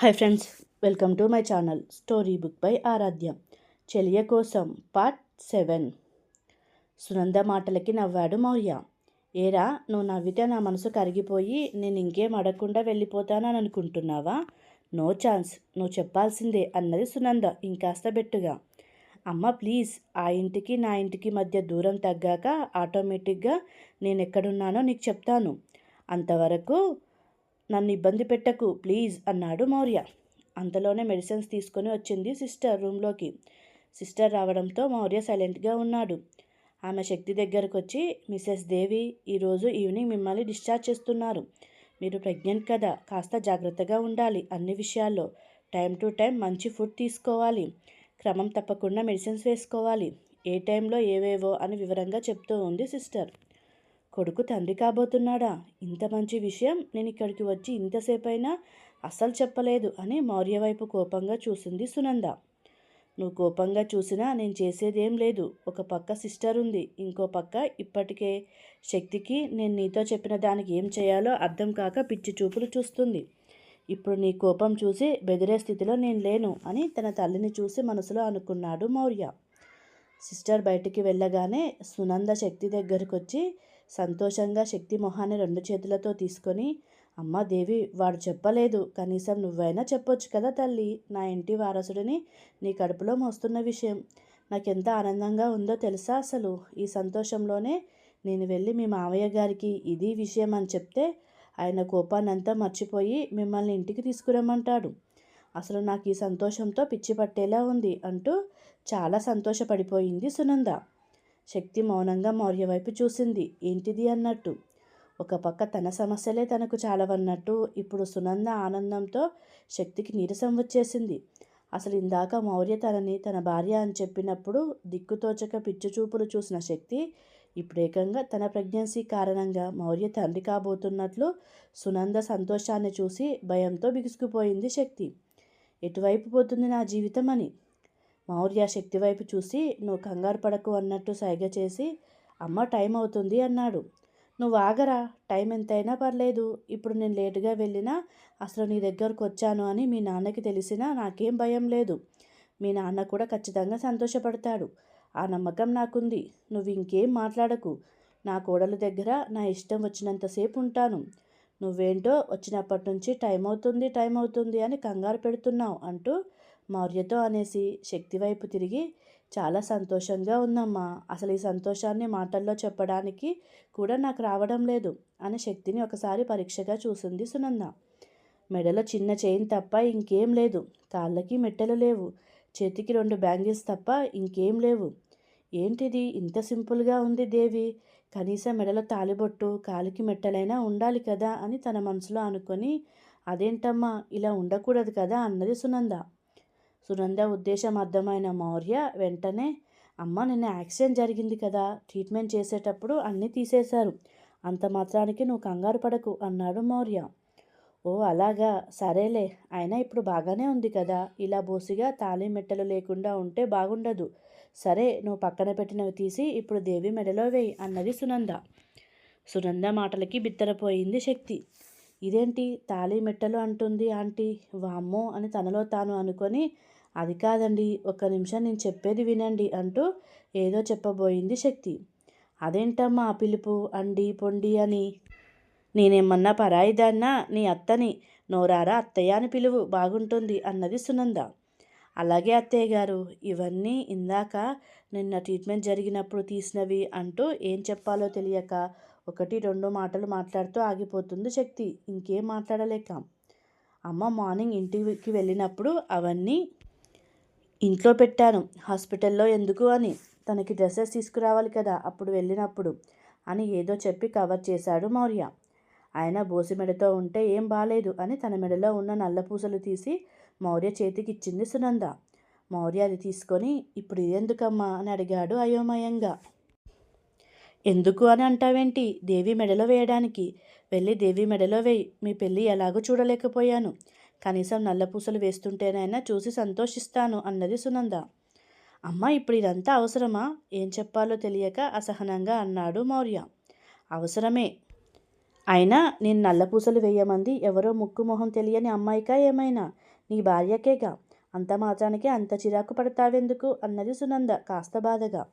Hi friends welcome to my channel story book by Aaradhya. చెలియ కోసం part seven. Sunanda మాటలకి నవ్వాడు మౌర్య. ఏరా నువ్వు నవ్వితే నా మనసు కరిగిపోయి నేను ఇంకేం అడగకుండా వెళ్ళిపోతానని అనుకుంటున్నావా? నో ఛాన్స్ నువ్వు చెప్పాల్సిందే అన్నది సునంద ఇంకాస్త బెట్టుగా. అమ్మ ప్లీజ్ ఆ ఇంటికి నా ఇంటికి మధ్య దూరం తగ్గాక ఆటోమేటిక్గా నేను ఎక్కడున్నానో నీకు చెప్తాను. అంతవరకు నన్ను ఇబ్బంది పెట్టకు ప్లీజ్ అన్నాడు మౌర్య. అంతలోనే మెడిసిన్స్ తీసుకొని వచ్చింది సిస్టర్ రూమ్లోకి. సిస్టర్ రావడంతో మౌర్య సైలెంట్గా ఉన్నాడు. ఆమె శక్తి దగ్గరకు వచ్చి మిసెస్ దేవి ఈరోజు ఈవినింగ్ మిమ్మల్ని డిశ్చార్జ్ చేస్తున్నారు. మీరు ప్రెగ్నెంట్ కదా కాస్త జాగ్రత్తగా ఉండాలి అన్ని విషయాల్లో. టైం టు టైం మంచి ఫుడ్ తీసుకోవాలి. క్రమం తప్పకుండా మెడిసిన్స్ వేసుకోవాలి. ఏ టైంలో ఏవేవో అని వివరంగా చెప్తూ ఉంది సిస్టర్. కొడుకు తండ్రి కాబోతున్నాడా? ఇంత మంచి విషయం నేను ఇక్కడికి వచ్చి ఇంతసేపు అయినా అస్సలు చెప్పలేదు అని మౌర్య వైపు కోపంగా చూసింది సునంద. నువ్వు కోపంగా చూసినా నేను చేసేదేం లేదు. ఒక పక్క సిస్టర్ ఉంది. ఇంకో పక్క ఇప్పటికే శక్తికి నేను నీతో చెప్పిన దానికి ఏం చేయాలో అర్థం కాక పిచ్చి చూపులు చూస్తుంది. ఇప్పుడు నీ కోపం చూసి బెదిరే స్థితిలో నేను లేను అని తన తల్లిని చూసి మనసులో అనుకున్నాడు మౌర్య. సిస్టర్ బయటికి వెళ్ళగానే సునంద శక్తి దగ్గరకు వచ్చి సంతోషంగా శక్తి మొహాన్ని రెండు చేతులతో తీసుకొని అమ్మా దేవి వాడు చెప్పలేదు. కనీసం నువ్వైనా చెప్పొచ్చు కదా తల్లి? నా ఇంటి వారసుడిని నీ కడుపులో మోస్తున్న విషయం. నాకెంత ఆనందంగా ఉందో తెలుసా అసలు? ఈ సంతోషంలోనే నేను వెళ్ళి మీ మావయ్య గారికి ఇది విషయం అని చెప్తే ఆయన కోపాన్నంతా మర్చిపోయి మిమ్మల్ని ఇంటికి తీసుకురమ్మంటాడు. అసలు నాకు ఈ సంతోషంతో పిచ్చి పట్టేలా ఉంది అంటూ చాలా సంతోషపడిపోయింది సునంద. శక్తి మౌనంగా మౌర్య వైపు చూసింది. ఏంటిది అన్నట్టు? ఒక పక్క తన సమస్యలే తనకు చాలవన్నట్టు ఇప్పుడు సునంద ఆనందంతో శక్తికి నీరసం వచ్చేసింది. అసలు ఇందాక మౌర్య తనని తన భార్య అని చెప్పినప్పుడు దిక్కుతోచక పిచ్చు చూపులు చూసిన శక్తి ఇప్పుడు ఏకంగా తన ప్రెగ్నెన్సీ కారణంగా మౌర్య తండ్రి కాబోతున్నట్లు సునంద సంతోషాన్ని చూసి భయంతో బిగుసుకుపోయింది శక్తి. ఎటువైపు పోతుంది నా జీవితం అని? మౌర్య శక్తి వైపు చూసి నువ్వు కంగారు పడకు అన్నట్టు సైగ చేసి అమ్మ టైం అవుతుంది అన్నాడు. నువ్వు ఆగరా టైం ఎంతైనా పర్లేదు. ఇప్పుడు నేను లేటుగా వెళ్ళినా అసలు నీ దగ్గరకు వచ్చాను అని మీ నాన్నకి తెలిసినా నాకేం భయం లేదు. మీ నాన్న కూడా ఖచ్చితంగా సంతోషపడతాడు. ఆ నమ్మకం నాకుంది. నువ్వు ఇంకేం మాట్లాడకు. నా కోడల దగ్గర నా ఇష్టం వచ్చినంతసేపు ఉంటాను. నువ్వేంటో వచ్చినప్పటి నుంచి టైం అవుతుంది టైం అవుతుంది అని కంగారు పెడుతున్నావు అంటూ మౌర్యతో అనేసి శక్తి వైపు తిరిగి చాలా సంతోషంగా ఉందమ్మా. అసలు ఈ సంతోషాన్ని మాటల్లో చెప్పడానికి కూడా నాకు రావడం లేదు అని శక్తిని ఒకసారి పరీక్షగా చూసింది సునంద. మెడలో చిన్న చైన్ తప్ప ఇంకేం లేదు. కాళ్ళకి మెట్టెలు లేవు. చేతికి రెండు బ్యాంగిల్స్ తప్ప ఇంకేం లేవు. ఏంటిది? ఇంత సింపుల్గా ఉంది దేవి. కనీసం మెడలో తాలిబొట్టు కాలికి మెట్టలైనా ఉండాలి కదా అని తన మనసులో అనుకొని అదేంటమ్మా? ఇలా ఉండకూడదు కదా అన్నది సునంద. సునంద ఉద్దేశం అర్థమైన మౌర్య వెంటనే అమ్మ నిన్న యాక్సిడెంట్ జరిగింది కదా ట్రీట్మెంట్ చేసేటప్పుడు అన్నీ తీసేశారు. అంత మాత్రానికి నువ్వు కంగారు పడకు అన్నాడు మౌర్య. ఓ అలాగా సరేలే అయినా ఇప్పుడు బాగానే ఉంది కదా ఇలా బోసిగా తాళి మెట్టలు లేకుండా ఉంటే బాగుండదు. సరే నువ్వు పక్కన పెట్టినవి తీసి ఇప్పుడు దేవి మెడలో వేయి అన్నది సునంద. సునంద మాటలకి బిత్తరపోయింది శక్తి. ఇదేంటి తాళి మెట్టలు అంటుంది ఆంటీ వామ్మో అని తనలో తాను అనుకొని అది కాదండి ఒక్క నిమిషం నేను చెప్పేది వినండి అంటూ ఏదో చెప్పబోయింది శక్తి. అదేంటమ్మా పిలుపు? అండి పొండి అని. నేనేమన్నా పరాయిదాన్నా? నీ అత్తని. నోరారా అత్తయ్య అని పిలువు. బాగుంటుంది అన్నది సునంద. అలాగే అత్తయ్య గారు ఇవన్నీ ఇందాక నిన్న ట్రీట్మెంట్ జరిగినప్పుడు తీసినవి అంటూ ఏం చెప్పాలో తెలియక ఒకటి రెండు మాటలు మాట్లాడుతూ ఆగిపోతుంది శక్తి. ఇంకేం మాట్లాడలేక. అమ్మ మార్నింగ్ ఇంటికి వెళ్ళినప్పుడు అవన్నీ ఇంట్లో పెట్టాను. హాస్పిటల్లో ఎందుకు అని. తనకి డ్రెస్సెస్ తీసుకురావాలి కదా అప్పుడు వెళ్ళినప్పుడు అని ఏదో చెప్పి కవర్ చేశాడు మౌర్య. ఆయన బోసి మెడతో ఉంటే ఏం బాలేదు అని తన మెడలో ఉన్న నల్ల పూసలు తీసి మౌర్య చేతికి ఇచ్చింది సునంద. మౌర్య అది తీసుకొని ఇప్పుడు ఇదెందుకమ్మా అని అడిగాడు అయోమయంగా. ఎందుకు అని అంటావేంటి? దేవి మెడలో వేయడానికి. వెళ్ళి దేవి మెడలో వేయి. మీ పెళ్ళి ఎలాగో చూడలేకపోయాను. కనీసం నల్లపూసలు వేస్తుంటేనైనా చూసి సంతోషిస్తాను అన్నది సునంద. అమ్మ ఇప్పుడు ఇదంతా అవసరమా? ఏం చెప్పాలో తెలియక అసహనంగా అన్నాడు మౌర్య. అవసరమే. అయినా నేను నల్లపూసలు వేయమంది ఎవరో ముక్కు మొహం తెలియని అమ్మాయికా ఏమైనా? నీ భార్యకేగా? అంత మాత్రానికి అంత చిరాకు పడతావెందుకు? అన్నది సునంద కాస్త బాధగా.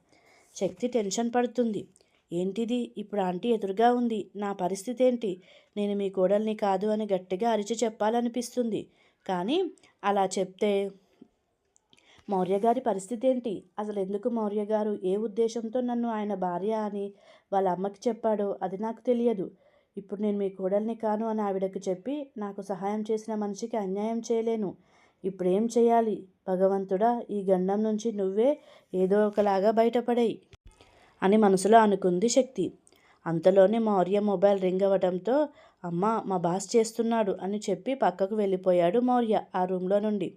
శక్తి టెన్షన్ పడుతుంది. ఏంటిది? ఇప్పుడు ఆంటీ ఎదురుగా ఉంది. నా పరిస్థితి ఏంటి నేను మీ కోడల్ని కాదు అని గట్టిగా అరిచి చెప్పాలనిపిస్తుంది. కానీ అలా చెప్తే మౌర్య గారి పరిస్థితి ఏంటి అసలు ఎందుకు మౌర్య గారు ఏ ఉద్దేశంతో నన్ను ఆయన భార్య అని వాళ్ళ అమ్మకి చెప్పాడో అది నాకు తెలియదు. ఇప్పుడు నేను మీ కోడల్ని కాను అని ఆవిడకు చెప్పి నాకు సహాయం చేసిన మనిషికి అన్యాయం చేయలేను. ఇప్పుడేం చేయాలి? భగవంతుడా ఈ గండం నుంచి నువ్వే ఏదో ఒకలాగా బయటపడేయి. అని మనసులో అనుకుంది శక్తి. అంతలోనే మౌర్య మొబైల్ రింగ్ అవ్వడంతో అమ్మ మా బాస్ చేస్తున్నాడు అని చెప్పి పక్కకు వెళ్ళిపోయాడు మౌర్య ఆ రూమ్లో నుండి.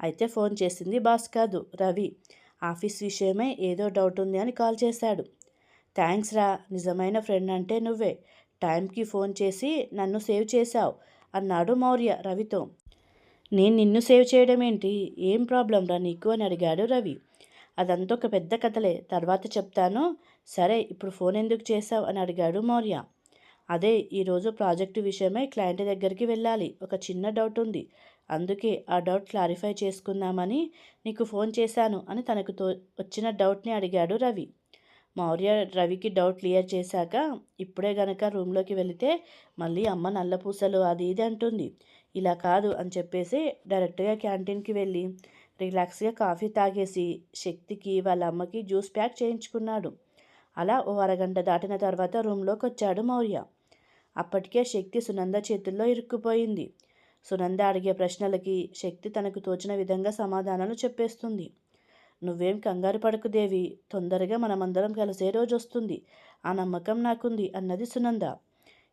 అయితే ఫోన్ చేసింది బాస్ కాదు రవి. ఆఫీస్ విషయమై ఏదో డౌట్ ఉంది అని కాల్ చేశాడు. థ్యాంక్స్ రా నిజమైన ఫ్రెండ్ అంటే నువ్వే. టైంకి ఫోన్ చేసి నన్ను సేవ్ చేశావు అన్నాడు మౌర్య రవితో. నేను నిన్ను సేవ్ చేయడం ఏంటి ఏం ప్రాబ్లం రా నీకు? అని అడిగాడు రవి. అదంతా ఒక పెద్ద కథలే. తర్వాత చెప్తాను. సరే ఇప్పుడు ఫోన్ ఎందుకు చేశావు అని అడిగాడు మౌర్య. అదే ఈరోజు ప్రాజెక్టు విషయమై క్లయింట్ దగ్గరికి వెళ్ళాలి. ఒక చిన్న డౌట్ ఉంది. అందుకే ఆ డౌట్ క్లారిఫై చేసుకుందామని నీకు ఫోన్ చేశాను అని తనకు తో వచ్చిన డౌట్ని అడిగాడు రవి. మౌర్య రవికి డౌట్ క్లియర్ చేశాక ఇప్పుడే గనక రూమ్లోకి వెళితే మళ్ళీ అమ్మ నల్లపూసలు అది ఇది అంటుంది. ఇలా కాదు అని చెప్పేసి డైరెక్ట్గా క్యాంటీన్కి వెళ్ళి రిలాక్స్గా కాఫీ తాగేసి శక్తికి వాళ్ళ అమ్మకి జ్యూస్ ప్యాక్ చేయించుకున్నాడు. అలా ఓ అరగంట దాటిన తర్వాత రూమ్లోకి వచ్చాడు మౌర్య. అప్పటికే శక్తి సునంద చేతుల్లో ఇరుక్కుపోయింది. సునంద అడిగే ప్రశ్నలకి శక్తి తనకు తోచిన విధంగా సమాధానాలు చెప్పేస్తుంది. నువ్వేం కంగారు పడకు దేవి తొందరగా మనమందరం కలిసే రోజు వస్తుంది ఆ నమ్మకం నాకుంది అన్నది సునంద.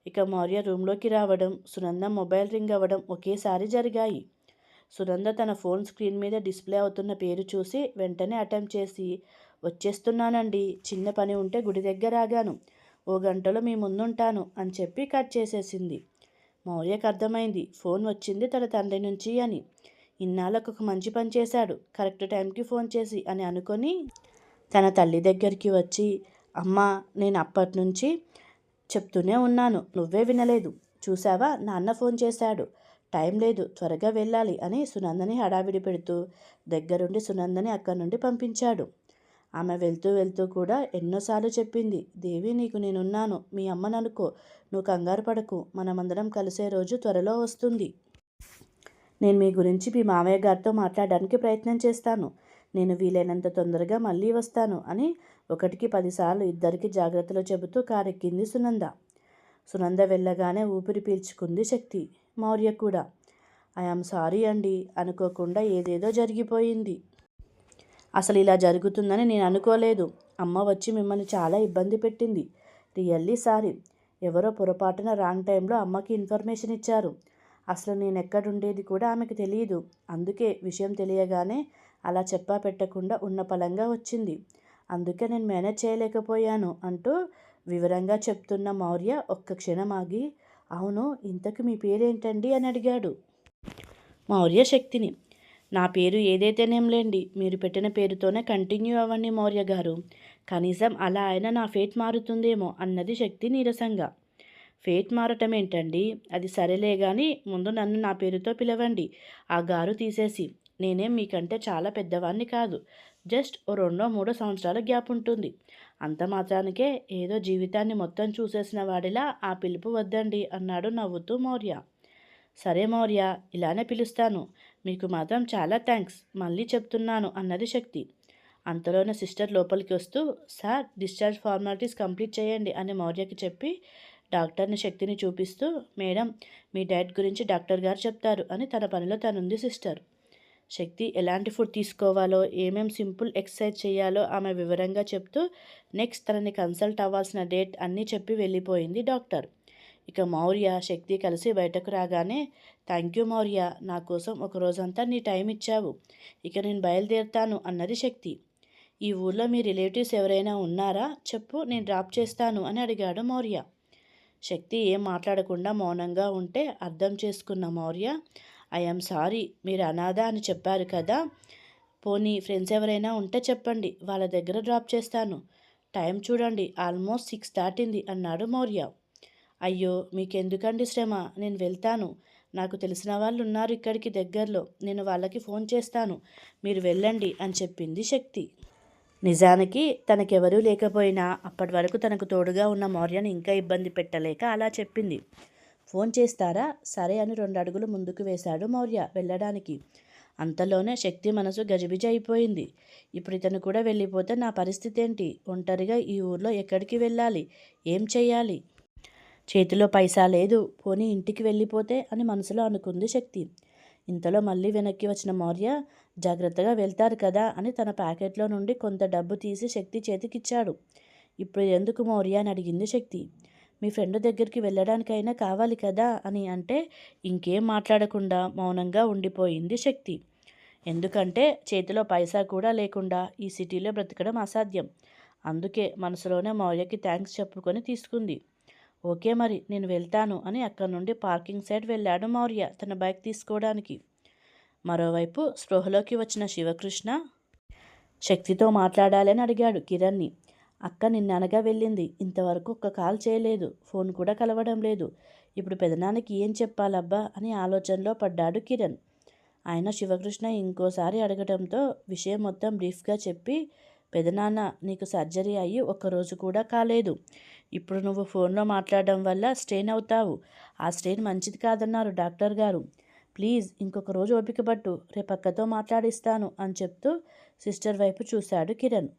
ఇక మౌర్య రూమ్లోకి రావడం సునంద మొబైల్ రింగ్ అవ్వడం ఒకేసారి జరిగాయి. సునంద తన ఫోన్ స్క్రీన్ మీద డిస్ప్లే అవుతున్న పేరు చూసి వెంటనే అటెంప్ట్ చేసి వచ్చేస్తున్నానండి చిన్న పని ఉంటే గుడి దగ్గర ఆగాను. ఓ గంటలో మీ ముందుంటాను అని చెప్పి కట్ చేసేసింది. మౌర్యకు అర్థమైంది ఫోన్ వచ్చింది తన తండ్రి నుంచి అని. ఇన్నాళ్ళకు ఒక మంచి పని చేశాడు కరెక్ట్ టైంకి ఫోన్ చేసి అని అనుకొని తన తల్లి దగ్గరికి వచ్చి అమ్మ నేను అప్పటి నుంచి చెప్తూనే ఉన్నాను నువ్వే వినలేదు. చూసావా నాన్న ఫోన్ చేశాడు. టైం లేదు త్వరగా వెళ్ళాలి అని సునందని హడావిడి పెడుతూ దగ్గరుండి సునందని అక్కడి నుండి పంపించాడు. ఆమె వెళ్తూ వెళ్తూ కూడా ఎన్నోసార్లు చెప్పింది దేవి నీకు నేనున్నాను మీ అమ్మను అనుకో నువ్వు కంగారు పడకు మనమందరం కలిసే రోజు త్వరలో వస్తుంది. నేను మీ గురించి మీ మామయ్య గారితో మాట్లాడడానికి ప్రయత్నం చేస్తాను. నేను వీలైనంత తొందరగా మళ్ళీ వస్తాను అని ఒకటికి పదిసార్లు ఇద్దరికి జాగ్రత్తలు చెబుతూ కారెక్కింది సునంద. సునంద వెళ్ళగానే ఊపిరి పీల్చుకుంది శక్తి. మౌర్య కూడా. ఐఆమ్ సారీ అండి అనుకోకుండా ఏదేదో జరిగిపోయింది. అసలు ఇలా జరుగుతుందని నేను అనుకోలేదు. అమ్మ వచ్చి మిమ్మల్ని చాలా ఇబ్బంది పెట్టింది. Really sorry. ఎవరో పొరపాటున రాంగ్ టైంలో అమ్మకి ఇన్ఫర్మేషన్ ఇచ్చారు. అసలు నేను ఎక్కడుండేది కూడా ఆమెకు తెలియదు అందుకే విషయం తెలియగానే అలా చెప్పా పెట్టకుండా ఉన్న పలంగా వచ్చింది. అందుకే నేను మేనేజ్ చేయలేకపోయాను అంటూ వివరంగా చెప్తున్న మౌర్య ఒక్క క్షణం ఆగి అవును ఇంతకు మీ పేరేంటండి అని అడిగాడు. మౌర్య శక్తిని. నా పేరు ఏదైతేనేం లేండి మీరు పెట్టిన పేరుతోనే కంటిన్యూ అవ్వండి మౌర్య గారు. కనీసం అలా అయినా నా ఫేట్ మారుతుందేమో అన్నది శక్తి నీరసంగా. ఫేట్ మారటం ఏంటండి అది సరేలే కానీ ముందు నన్ను నా పేరుతో పిలవండి. ఆ గారు తీసేసి నేనేం మీకంటే చాలా పెద్దవాణ్ణి కాదు జస్ట్ ఓ రెండో మూడో సంవత్సరాల గ్యాప్ ఉంటుంది. అంత మాత్రానికే ఏదో జీవితాన్ని మొత్తం చూసేసిన వాడిలా ఆ పిలుపు వద్దండి అన్నాడు నవ్వుతూ మౌర్య. సరే మౌర్య ఇలానే పిలుస్తాను. మీకు మాత్రం చాలా థ్యాంక్స్ మళ్ళీ చెప్తున్నాను అన్నది శక్తి. అంతలోనే సిస్టర్ లోపలికి వస్తూ సార్ డిశ్చార్జ్ ఫార్మాలిటీస్ కంప్లీట్ చేయండి అని మౌర్యకి చెప్పి డాక్టర్ని శక్తిని చూపిస్తూ మేడం మీ డైట్ గురించి డాక్టర్ గారు చెప్తారు అని తన పనిలో తనుంది సిస్టర్. శక్తి ఎలాంటి ఫుడ్ తీసుకోవాలో ఏమేం సింపుల్ ఎక్సర్సైజ్ చేయాలో ఆమె వివరంగా చెప్తూ నెక్స్ట్ తనని కన్సల్ట్ అవ్వాల్సిన డేట్ అన్నీ చెప్పి వెళ్ళిపోయింది డాక్టర్. ఇక మౌర్య శక్తి కలిసి బయటకు రాగానే థ్యాంక్ యూ మౌర్య నా కోసం ఒక రోజంతా నీ టైం ఇచ్చావు. ఇక నేను బయలుదేరుతాను అన్నది శక్తి. ఈ ఊర్లో మీ రిలేటివ్స్ ఎవరైనా ఉన్నారా? చెప్పు నేను డ్రాప్ చేస్తాను అని అడిగాడు మౌర్య. శక్తి ఏం మాట్లాడకుండా మౌనంగా ఉంటే అర్థం చేసుకున్న మౌర్య ఐఎమ్ సారీ మీరు అనాథ అని చెప్పారు కదా. పోనీ ఫ్రెండ్స్ ఎవరైనా ఉంటే చెప్పండి. వాళ్ళ దగ్గర డ్రాప్ చేస్తాను. టైం చూడండి. ఆల్మోస్ట్ సిక్స్ దాటింది అన్నాడు మౌర్య. అయ్యో మీకెందుకండి శ్రమ? నేను వెళ్తాను. నాకు తెలిసిన వాళ్ళు ఉన్నారు ఇక్కడికి దగ్గరలో. నేను వాళ్ళకి ఫోన్ చేస్తాను. మీరు వెళ్ళండి అని చెప్పింది శక్తి. నిజానికి తనకెవరూ లేకపోయినా అప్పటి వరకు తనకు తోడుగా ఉన్న మౌర్యను ఇంకా ఇబ్బంది పెట్టలేక అలా చెప్పింది. ఫోన్ చేస్తారా? సరే అని రెండు అడుగులు ముందుకు వేశాడు మౌర్య వెళ్ళడానికి. అంతలోనే శక్తి మనసు గజిబిజి అయిపోయింది. ఇప్పుడు ఇతను కూడా వెళ్ళిపోతే నా పరిస్థితి ఏంటి? ఒంటరిగా ఈ ఊర్లో ఎక్కడికి వెళ్ళాలి? ఏం చెయ్యాలి? చేతిలో పైసా లేదు. పోనీ ఇంటికి వెళ్ళిపోతే అని మనసులో అనుకుంది శక్తి. ఇంతలో మళ్ళీ వెనక్కి వచ్చిన మౌర్య జాగ్రత్తగా వెళ్తారు కదా అని తన ప్యాకెట్లో నుండి కొంత డబ్బు తీసి శక్తి చేతికిచ్చాడు. ఇప్పుడు ఎందుకు మౌర్య అని అడిగింది శక్తి. మీ ఫ్రెండ్ దగ్గరికి వెళ్ళడానికైనా కావాలి కదా అని అంటే ఇంకేం మాట్లాడకుండా మౌనంగా ఉండిపోయింది శక్తి. ఎందుకంటే చేతిలో పైసా కూడా లేకుండా ఈ సిటీలో బ్రతకడం అసాధ్యం. అందుకే మనసులోనే మౌర్యకి థ్యాంక్స్ చెప్పుకొని తీసుకుంది. ఓకే మరి నేను వెళ్తాను అని అక్కడి నుండి పార్కింగ్ సైడ్ వెళ్ళాడు మౌర్య తన బైక్ తీసుకోవడానికి. మరోవైపు స్పృహలోకి వచ్చిన శివకృష్ణ శక్తితో మాట్లాడాలని అడిగాడు కిరణ్ని. అక్క నిన్న అనగా వెళ్ళింది. ఇంతవరకు ఒక్క కాల్ చేయలేదు. ఫోన్ కూడా కలవడం లేదు. ఇప్పుడు పెదనాన్నకి ఏం చెప్పాలబ్బా అని ఆలోచనలో పడ్డాడు కిరణ్. ఆయన శివకృష్ణ ఇంకోసారి అడగడంతో విషయం మొత్తం బ్రీఫ్గా చెప్పి పెదనాన్న నీకు సర్జరీ అయ్యి ఒక్కరోజు కూడా కాలేదు. ఇప్పుడు నువ్వు ఫోన్లో మాట్లాడడం వల్ల స్ట్రెయిన్ అవుతావు. ఆ స్ట్రెయిన్ మంచిది కాదన్నారు డాక్టర్ గారు. ప్లీజ్ ఇంకొక రోజు ఓపిక పట్టు. రేపక్కతో మాట్లాడిస్తాను అని చెప్తూ సిస్టర్ వైపు చూశాడు కిరణ్.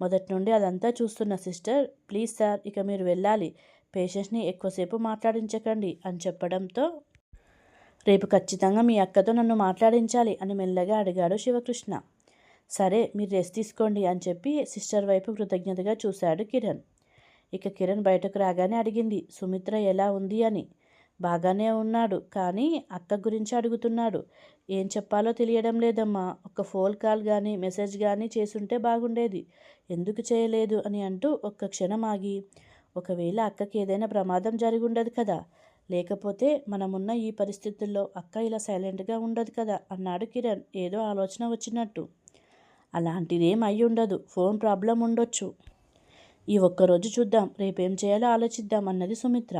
మొదటి నుండి అదంతా చూస్తున్న సిస్టర్ ప్లీజ్ సార్ ఇక మీరు వెళ్ళాలి. పేషెంట్స్ని ఎక్కువసేపు మాట్లాడించకండి అని చెప్పడంతో రేపు ఖచ్చితంగా మీ అక్కతో నన్ను మాట్లాడించాలి అని మెల్లగా అడిగాడు శివకృష్ణ. సరే మీరు రెస్ట్ తీసుకోండి అని చెప్పి సిస్టర్ వైపు కృతజ్ఞతగా చూశాడు కిరణ్. ఇక కిరణ్ బయటకు రాగానే అడిగింది సుమిత్ర ఎలా ఉంది అని. బాగానే ఉన్నాడు కానీ అక్క గురించి అడుగుతున్నాడు. ఏం చెప్పాలో తెలియడం లేదమ్మా. ఒక ఫోన్ కాల్ కానీ మెసేజ్ కానీ చేసుంటే బాగుండేది. ఎందుకు చేయలేదు అని అంటూ ఒక్క క్షణం ఆగి ఒకవేళ అక్కకి ఏదైనా ప్రమాదం జరిగి ఉండదు కదా. లేకపోతే మనమున్న ఈ పరిస్థితుల్లో అక్క ఇలా సైలెంట్గా ఉండదు కదా అన్నాడు కిరణ్ ఏదో ఆలోచన వచ్చినట్టు. అలాంటిదేం అయి ఉండదు ఫోన్ ప్రాబ్లం ఉండొచ్చు. ఈ ఒక్కరోజు చూద్దాం. రేపేం చేయాలో ఆలోచిద్దాం అన్నది సుమిత్ర.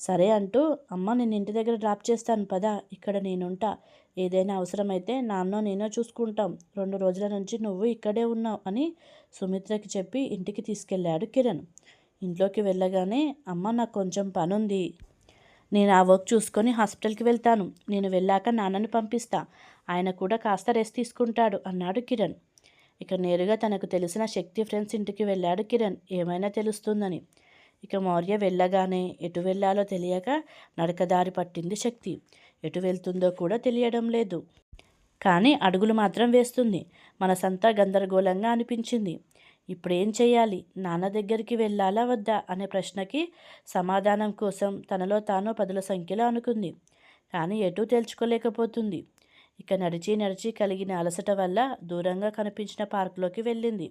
సరే అంటూ అమ్మ నేను ఇంటి దగ్గర డ్రాప్ చేస్తాను పదా ఇక్కడ నేనుంటా. ఏదైనా అవసరమైతే నాన్నో నేనో చూసుకుంటాం. రెండు రోజుల నుంచి నువ్వు ఇక్కడే ఉన్నావు అని సుమిత్రకి చెప్పి ఇంటికి తీసుకెళ్ళాడు కిరణ్. ఇంట్లోకి వెళ్ళగానే అమ్మ నాకు కొంచెం పనుంది. నేను ఆ వర్క్ చూసుకొని హాస్పిటల్కి వెళ్తాను. నేను వెళ్ళాక నాన్నని పంపిస్తా. ఆయన కూడా కాస్త రెస్ట్ తీసుకుంటాడు అన్నాడు కిరణ్. ఇక నేరుగా తనకు తెలిసిన శక్తి ఫ్రెండ్స్ ఇంటికి వెళ్ళాడు కిరణ్. ఏమైనా తెలుస్తుందని. ఇక మౌర్య వెళ్ళగానే ఎటు వెళ్ళాలో తెలియక నడకదారి పట్టింది శక్తి. ఎటు వెళ్తుందో కూడా తెలియడం లేదు. కానీ అడుగులు మాత్రం వేస్తుంది. మనసంతా గందరగోళంగా అనిపించింది. ఇప్పుడేం చేయాలి నాన్న దగ్గరికి వెళ్ళాలా వద్దా? అనే ప్రశ్నకి సమాధానం కోసం తనలో తాను పదుల సంఖ్యలో అనుకుంది. కానీ ఎటూ తేల్చుకోలేకపోతుంది. ఇక నడిచి నడిచి కలిగిన అలసట వల్ల దూరంగా కనిపించిన పార్కులోకి వెళ్ళింది.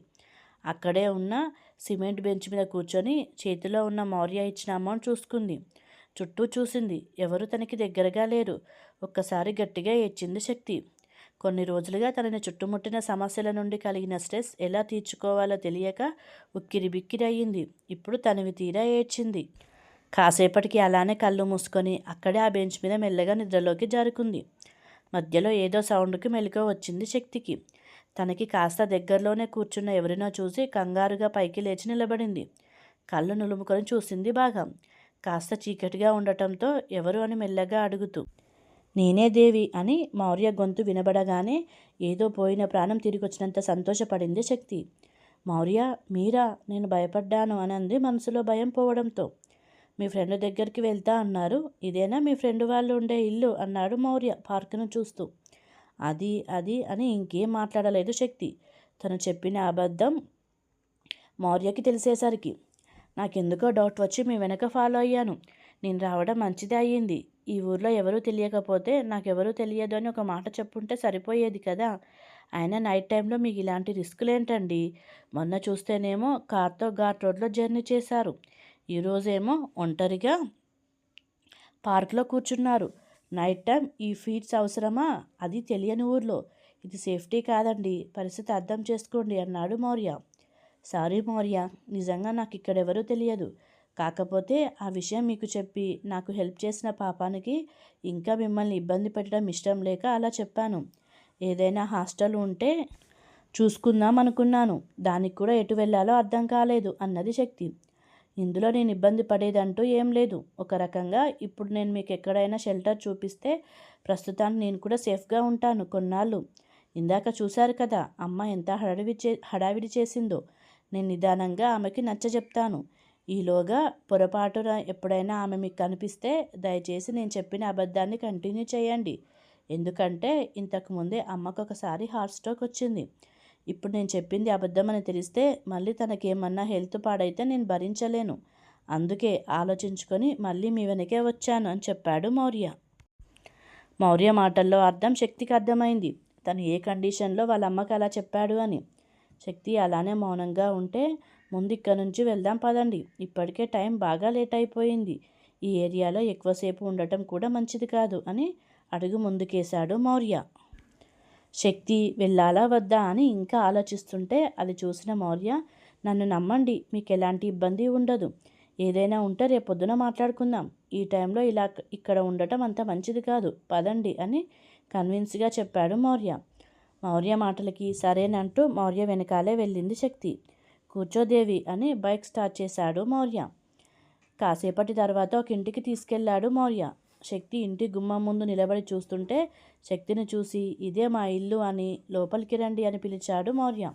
అక్కడే ఉన్న సిమెంట్ బెంచ్ మీద కూర్చొని చేతిలో ఉన్న మౌర్య ఇచ్చిన అమౌంట్ చూసుకుంది. చుట్టూ చూసింది. ఎవరు తనకి దగ్గరగా లేరు. ఒక్కసారి గట్టిగా ఏడ్చింది శక్తి. కొన్ని రోజులుగా తనని చుట్టుముట్టిన సమస్యల నుండి కలిగిన స్ట్రెస్ ఎలా తీర్చుకోవాలో తెలియక ఉక్కిరి బిక్కిరి అయ్యింది. ఇప్పుడు తనవి తీరా ఏడ్చింది. కాసేపటికి అలానే కళ్ళు మూసుకొని అక్కడే ఆ బెంచ్ మీద మెల్లగా నిద్రలోకి జారుకుంది. మధ్యలో ఏదో సౌండ్కి మెలుక వచ్చింది శక్తికి. తనకి కాస్త దగ్గరలోనే కూర్చున్న ఎవరినో చూసి కంగారుగా పైకి లేచి నిలబడింది. కళ్ళు నులుముకొని చూసింది బాగా. కాస్త చీకటిగా ఉండటంతో ఎవరు అని మెల్లగా అడుగుతూ నేనే దేవి అని మౌర్య గొంతు వినబడగానే ఏదో పోయిన ప్రాణం తిరిగొచ్చినంత సంతోషపడింది శక్తి. మౌర్య మీరా? నేను భయపడ్డాను అని అంది మనసులో భయం పోవడంతో. మీ ఫ్రెండ్ దగ్గరికి వెళ్తా అన్నారు. ఇదేనా? మీ ఫ్రెండ్ వాళ్ళు ఉండే ఇల్లు అన్నాడు మౌర్య పార్కును చూస్తూ. అది అది అని ఇంకేం మాట్లాడలేదు శక్తి. తను చెప్పిన అబద్ధం మౌర్యకి తెలిసేసరికి నాకెందుకో డౌట్ వచ్చి మీ వెనక ఫాలో అయ్యాను. నేను రావడం మంచిదే అయ్యింది. ఈ ఊర్లో ఎవరూ తెలియకపోతే నాకెవరూ తెలియదు అని ఒక మాట చెప్పుంటే సరిపోయేది కదా. అయినా నైట్ టైంలో మీకు ఇలాంటి రిస్కులు ఏంటండి మొన్న చూస్తేనేమో కార్తో ఘాట్ రోడ్లో జర్నీ చేశారు. ఈరోజేమో ఒంటరిగా పార్క్లో కూర్చున్నారు. నైట్ టైం ఈ ఫీడ్స్ అవసరమా? అది తెలియని ఊర్లో. ఇది సేఫ్టీ కాదండి. పరిస్థితి అర్థం చేసుకోండి అన్నాడు మౌర్య. సారీ మౌర్య నిజంగా నాకు ఇక్కడెవరూ తెలియదు. కాకపోతే ఆ విషయం మీకు చెప్పి నాకు హెల్ప్ చేసిన పాపానికి ఇంకా మిమ్మల్ని ఇబ్బంది పెట్టడం ఇష్టం లేక అలా చెప్పాను. ఏదైనా హాస్టల్ ఉంటే చూసుకుందాం అనుకున్నాను. దానికి కూడా ఎటు వెళ్ళాలో అర్థం కాలేదు అన్నది శక్తి. ఇందులో నేను ఇబ్బంది పడేదంటూ ఏం లేదు. ఒక రకంగా ఇప్పుడు నేను మీకు ఎక్కడైనా షెల్టర్ చూపిస్తే ప్రస్తుతానికి నేను కూడా సేఫ్గా ఉంటాను కొన్నాళ్ళు. ఇందాక చూశారు కదా అమ్మ ఎంత హడావిడి చే హడావిడి చేసిందో. నేను నిదానంగా ఆమెకి నచ్చ చెప్తాను. ఈలోగా పొరపాటున ఎప్పుడైనా ఆమె మీకు కనిపిస్తే దయచేసి నేను చెప్పిన అబద్ధాన్ని కంటిన్యూ చేయండి. ఎందుకంటే ఇంతకుముందే అమ్మకు ఒకసారి హార్ట్ స్ట్రోక్ వచ్చింది. ఇప్పుడు నేను చెప్పింది అబద్ధమని తెలిస్తే మళ్ళీ తనకేమన్నా హెల్త్ పాడైతే నేను భరించలేను. అందుకే ఆలోచించుకొని మళ్ళీ మీ వెనకే వచ్చాను అని చెప్పాడు మౌర్య. మౌర్య మాటల్లో అర్థం శక్తికి అర్థమైంది. తను ఏ కండిషన్లో వాళ్ళ అమ్మకి అలా చెప్పాడు అని. శక్తి అలానే మౌనంగా ఉంటే ముందు ఇక్కడ నుంచి వెళ్దాం పదండి. ఇప్పటికే టైం బాగా లేట్ అయిపోయింది ఈ ఏరియాలో ఎక్కువసేపు ఉండటం కూడా మంచిది కాదు అని అడుగు ముందుకేశాడు మౌర్య. శక్తి వెళ్ళాలా వద్దా అని ఇంకా ఆలోచిస్తుంటే అది చూసిన మౌర్య నన్ను నమ్మండి మీకు ఎలాంటి ఇబ్బంది ఉండదు. ఏదైనా ఉంటే రేపు పొద్దున మాట్లాడుకుందాం. ఈ టైంలో ఇలా ఇక్కడ ఉండటం అంత మంచిది కాదు. పదండి అని కన్విన్స్గా చెప్పాడు మౌర్య. మౌర్య మాటలకి సరేనంటూ మౌర్య వెనకాలే వెళ్ళింది శక్తి. కూర్చోదేవి అని బైక్ స్టార్ట్ చేశాడు మౌర్య. కాసేపటి తర్వాత ఒక ఇంటికి తీసుకెళ్ళాడు మౌర్య. శక్తి ఇంటి గుమ్మం ముందు నిలబడి చూస్తుంటే శక్తిని చూసి ఇదే మా ఇల్లు అని లోపలికి రండి అని పిలిచాడు మౌర్య.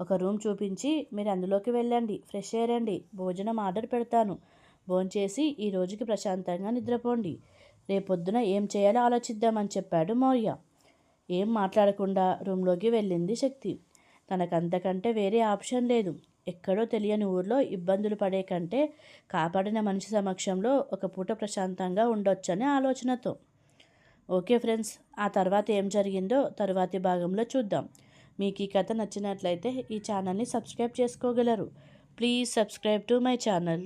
ఒక రూమ్ చూపించి మీరు అందులోకి వెళ్ళండి ఫ్రెష్ అయ్యండి భోజనం ఆర్డర్ పెడతాను. భోంచేసి ఈ రోజుకి ప్రశాంతంగా నిద్రపోండి. రేపొద్దున ఏం చేయాలో ఆలోచిద్దామని చెప్పాడు మౌర్య. ఏం మాట్లాడకుండా రూమ్లోకి వెళ్ళింది శక్తి. తనకంతకంటే వేరే ఆప్షన్ లేదు. ఎక్కడో తెలియని ఊర్లో ఇబ్బందులు పడే కంటే కాపాడిన మనిషి సమక్షంలో ఒక పూట ప్రశాంతంగా ఉండొచ్చనే ఆలోచనతో. ఓకే ఫ్రెండ్స్ ఆ తర్వాత ఏం జరిగిందో తరువాతి భాగంలో చూద్దాం. మీకు ఈ కథ నచ్చినట్లయితే ఈ ఛానల్ని సబ్స్క్రైబ్ చేసుకోగలరు. Please subscribe to my channel.